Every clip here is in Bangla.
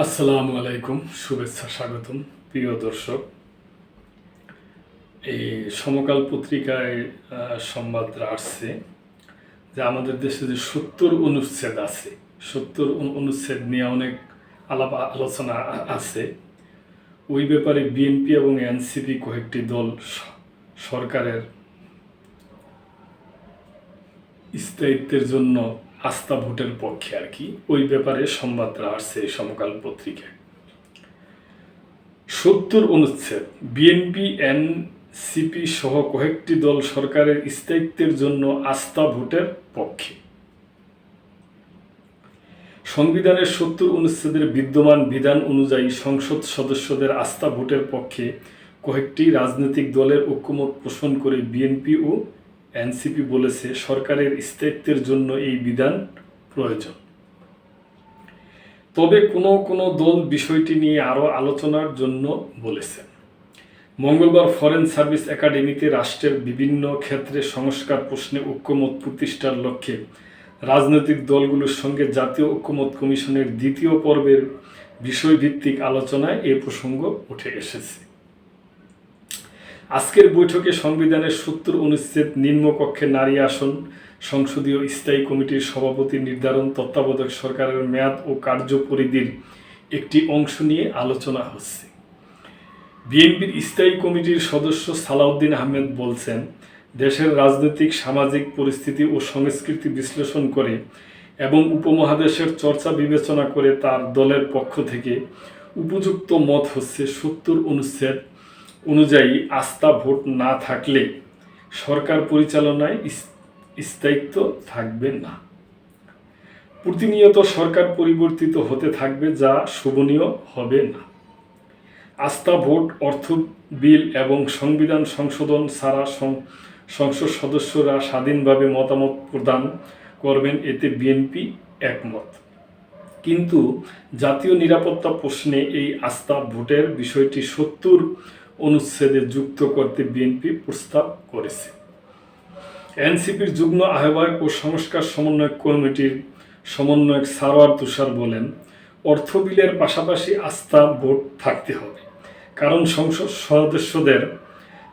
আসসালামু আলাইকুম, শুভেচ্ছা, স্বাগতম, প্রিয় দর্শক। এই সমকাল পত্রিকায় সংবাদটা আসছে যে আমাদের দেশে যে সত্তর অনুচ্ছেদ আছে, সত্তর অনুচ্ছেদ নিয়ে অনেক আলাপ আলোচনা আছে। ওই ব্যাপারে বিএনপি এবং এনসিপি কয়েকটি দল সরকারের স্থায়িত্বের জন্য আস্থা ভোটের পক্ষে আর কি। ওই ব্যাপারে সংবাদটা আসছে সমকাল পত্রিকায়। সত্তর অনুচ্ছেদ। বিএনপি, এনসিপি সহ কয়েকটি দল সরকারের স্থায়িত্বের জন্য আস্থা ভোটের পক্ষে। সংবিধানের সত্তর অনুচ্ছেদের বিদ্যমান বিধান অনুযায়ী সংসদ সদস্যদের আস্থা ভোটের পক্ষে কয়েকটি রাজনৈতিক দলের ঐক্যমত পোষণ করে বিএনপি ও এনসিপি বলেছে, সরকারের স্থায়িত্বের জন্য এই বিধান প্রয়োজন। তবে কোনো কোনো দল বিষয়টি নিয়ে আরও আলোচনার জন্য বলেছেন। মঙ্গলবার ফরেন সার্ভিস একাডেমিতে রাষ্ট্রের বিভিন্ন ক্ষেত্রে সংস্কার প্রশ্নে ঐক্যমত প্রতিষ্ঠার লক্ষ্যে রাজনৈতিক দলগুলোর সঙ্গে জাতীয় ঐক্যমত কমিশনের দ্বিতীয় পর্বের বিষয়ভিত্তিক আলোচনায় এ প্রসঙ্গ উঠে এসেছে। আজকের বৈঠকে সংবিধানের সত্তর অনুচ্ছেদ নিম্নকক্ষে নারী আসন, সংসদীয় স্থায়ী কমিটির সভাপতি নির্ধারণ, তত্ত্বাবধায়ক সরকারের মেয়াদ ও কার্যপরিধির একটি অংশ নিয়ে আলোচনা হচ্ছে। বিএনপির স্থায়ী কমিটির সদস্য সালাউদ্দিন আহমেদ বলছেন, দেশের রাজনৈতিক, সামাজিক পরিস্থিতি ও সংস্কৃতি বিশ্লেষণ করে এবং উপমহাদেশের চর্চা বিবেচনা করে তার দলের পক্ষ থেকে উপযুক্ত মত হচ্ছে সত্তর অনুচ্ছেদ অনুযায়ী আস্থা ভোট না থাকলে সরকার পরিচালনায় স্থায়িত্ব থাকবে না। প্রতিনিয়ত সরকার পরিবর্তিত হতে থাকবে যা শোভনীয় হবে না। আস্থা ভোট, অর্থ বিল এবং সংবিধান সংশোধন ছাড়া সংসদ সদস্যরা স্বাধীনভাবে মতামত প্রদান করবেন এতে বিএনপি একমত। কিন্তু জাতীয় নিরাপত্তা প্রশ্নে এই আস্থা ভোটের বিষয়টি সত্তর অনুচ্ছেদে যুক্ত করতে বিএনপি প্রস্তাব করেছে। এনসিপির যুগ্ম আহ্বায়ক ও সংস্কার সমন্বয় কমিটির সমন্বয়ক সারোয়ার তুষার বলেন, অর্থ বিলের পাশাপাশি আস্থা ভোট থাকতে হবে। কারণ সংসদ সদস্যদের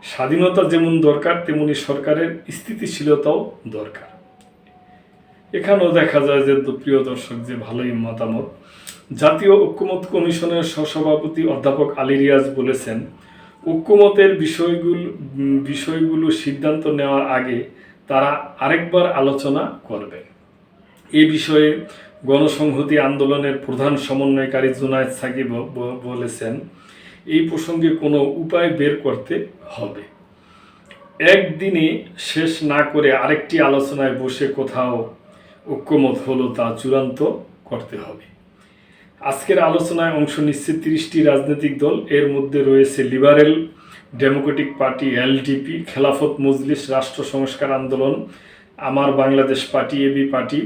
স্বাধীনতা যেমন দরকার, তেমনি সরকারের স্থিতিশীলতাও দরকার। এখানেও দেখা যায় যে প্রিয় দর্শক, যে ভালোই মতামত। জাতীয় ঐক্যমত কমিশনের সহসভাপতি অধ্যাপক আলী রিয়াজ বলেছেন ঐক্যমতের বিষয়গুলো বিষয়গুলো সিদ্ধান্ত নেওয়ার আগে তারা আরেকবার আলোচনা করবেন এ বিষয়ে গণসংহতি আন্দোলনের প্রধান সমন্বয়কারী জুনায়দ সাকিব বলেছেন, এই প্রসঙ্গে কোনো উপায় বের করতে হবে। একদিনে শেষ না করে আরেকটি আলোচনায় বসে কোথাও ঐক্যমত হলো তা চূড়ান্ত করতে হবে। আজকের আলোচনায় অংশ নিচ্ছে তিরিশটি রাজনৈতিক দল। এর মধ্যে রয়েছে liberal Democratic party LDP, Khelafat Majlis, রাষ্ট্র সংস্কার আন্দোলন, আমার বাংলাদেশ পার্টি এবি পার্টি,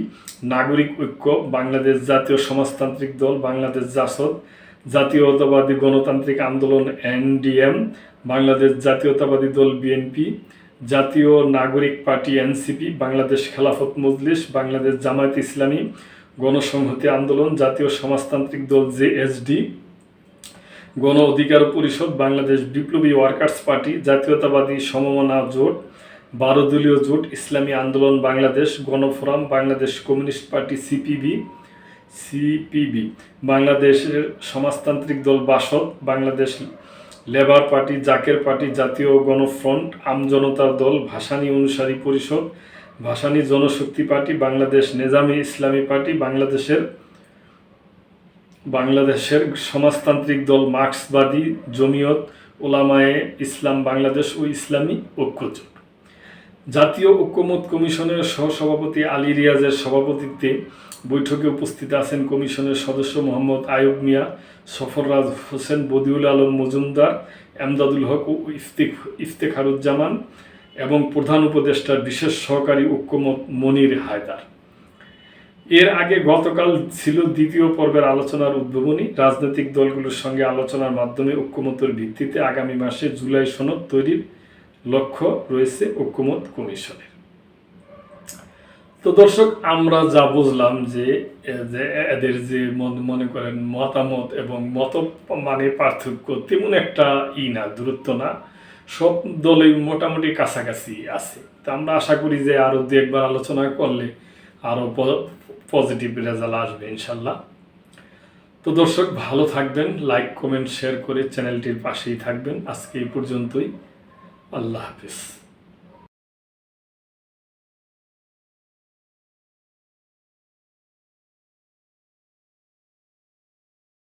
নাগরিক ঐক্য, বাংলাদেশ জাতীয় সমাজতান্ত্রিক দল, বাংলাদেশ জাসদ, জাতীয়তাবাদী গণতান্ত্রিক আন্দোলন, এনডিএম, বাংলাদেশ জাতীয়তাবাদী দল, বিএনপি, জাতীয় নাগরিক পার্টি, এনসিপি, বাংলাদেশ খেলাফত মজলিস, বাংলাদেশ জামায়াত ইসলামী গণসংহতি আন্দোলন, জাতীয় সমাজতান্ত্রিক দল জেএসডি গণ অধিকার পরিষদ, বাংলাদেশ বিপ্লবী ওয়ার্কার্স পার্টি, জাতীয়তাবাদী সমমনা জোট বারো দলীয় জোট, Islami Andolon Bangladesh, Gonoforum, Bangladesh communist party CPB CPB বাংলাদেশের সমাজতান্ত্রিক দল BASAD, Bangladesh labour party, Zaker party, Jatiya Gonofront, আমজনতার দল, ভাসানী অনুসারী পরিষদ ভাসানী জনশক্তি পার্টি, বাংলাদেশ নেজামি ইসলামী পার্টি, বাংলাদেশের বাংলাদেশের সমাজতান্ত্রিক দল মার্ক্সবাদী জমিয়ত ওলামায়ে ইসলাম বাংলাদেশ ও ইসলামী ঐক্যজোট। জাতীয় ঐক্যমত কমিশনের সহসভাপতি আলী রিয়াজের সভাপতিত্বে বৈঠকে উপস্থিত আছেন কমিশনের সদস্য মোহাম্মদ আয়ুব মিয়া, সফররাজ হোসেন বদিউল আলম মজুমদার, এমদাদুল হক ও ইফতেখারুজ্জামান এবং প্রধান উপদেষ্টার বিশেষ সহকারী ঐক্যমত মনির হায়দার। এর আগে গতকাল ছিল দ্বিতীয় পর্বের আলোচনার উদ্ভাবনী রাজনৈতিক দলগুলোর সঙ্গে আলোচনার মাধ্যমে ঐক্যমতের ভিত্তিতে আগামী মাসে জুলাই সনদ তৈরির লক্ষ্য রয়েছে ঐক্যমত কমিশনের। তো দর্শক, আমরা যা বুঝলাম যে এদের যে মনে করেন মতামত এবং মত মানে পার্থক্য তেমন একটা ই না, দূরত্ব না। সব দলে মোটামুটি কাছাকাছি আছে। তো আমরা আশা করি যে আরও দু একবার আলোচনা করলে আরও পজিটিভ রেজাল্ট আসবে ইনশাল্লাহ। তো দর্শক, ভালো থাকবেন লাইক কমেন্ট শেয়ার করে চ্যানেলটির পাশেই থাকবেন। আজকে এই পর্যন্তই। আল্লাহ হাফিজ।